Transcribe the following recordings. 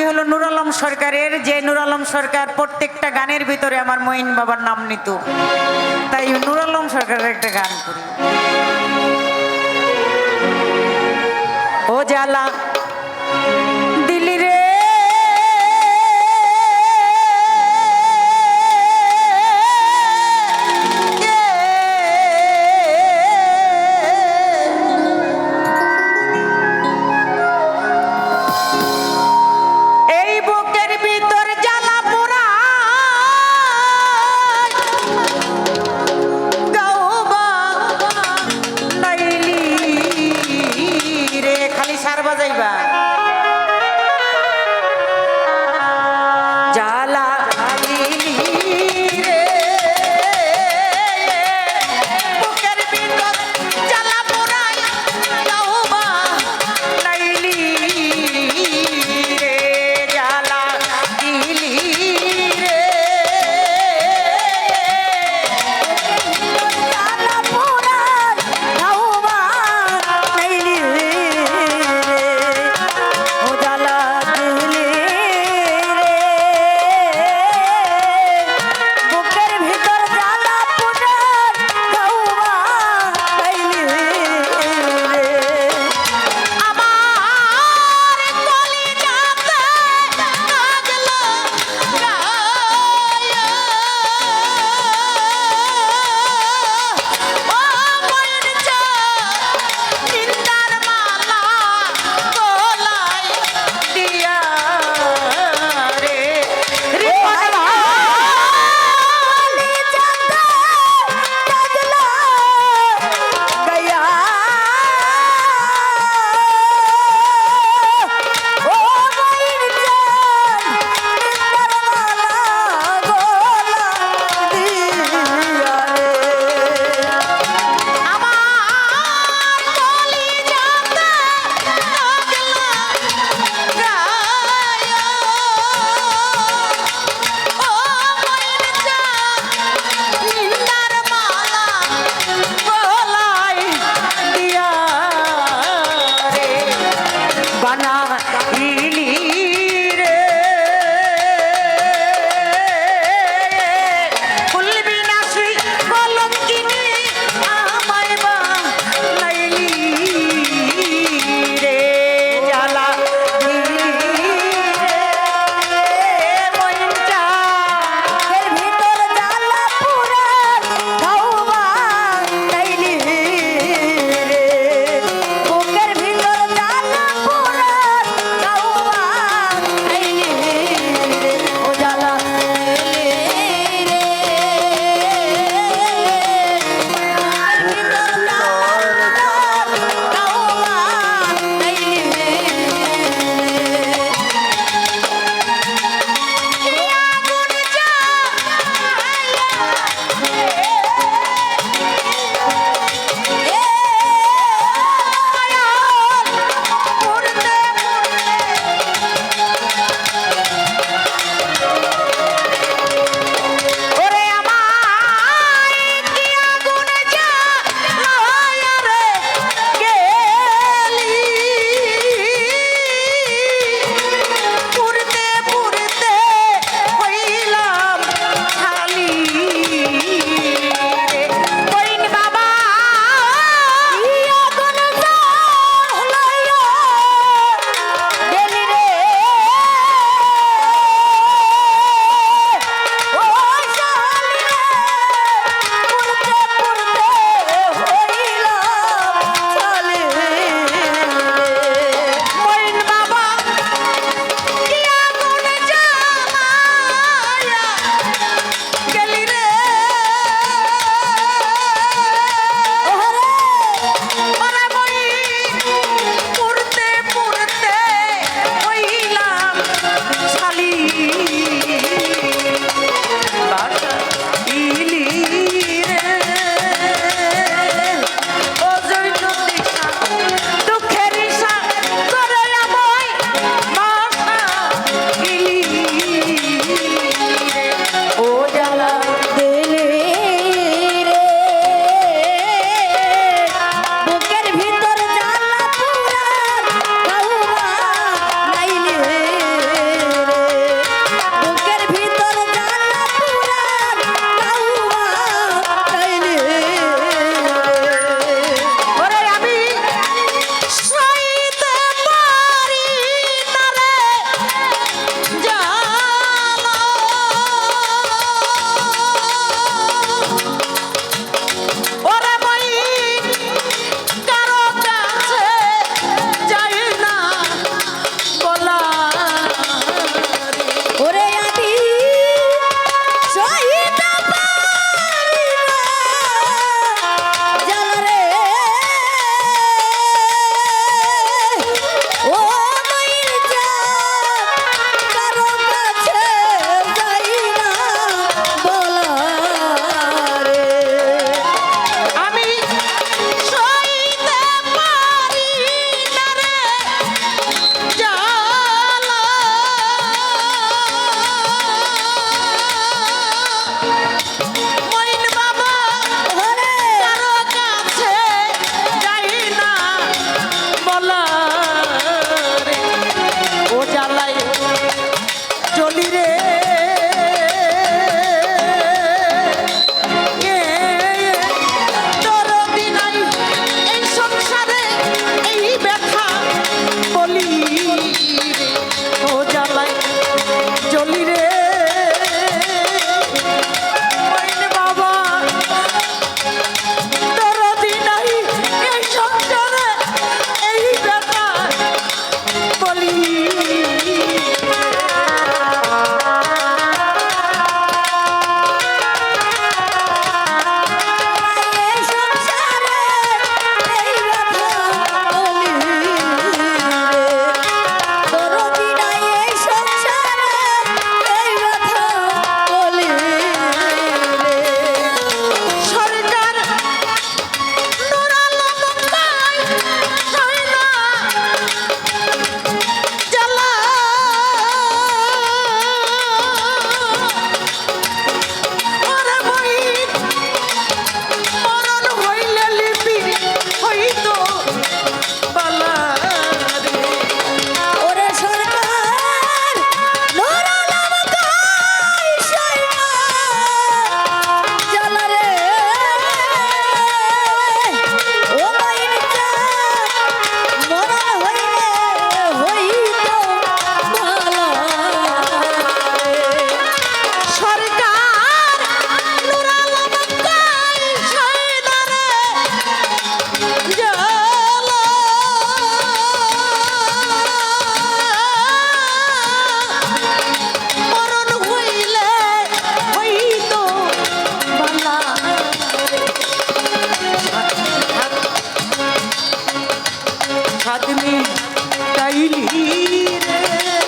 একটি হলো নুর আলম সরকারের, যে নুর আলম সরকার প্রত্যেকটা গানের ভিতরে আমার মহিন বাবার নাম নিত। তাই নুর আলম সরকারের একটা গান করি। ও জালা সাধনে তাইলি রে।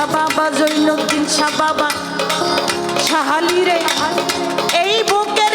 শাহ বাবা জৈনুদ্দিন শাহ বাবা। শাহালি রে এই বুকে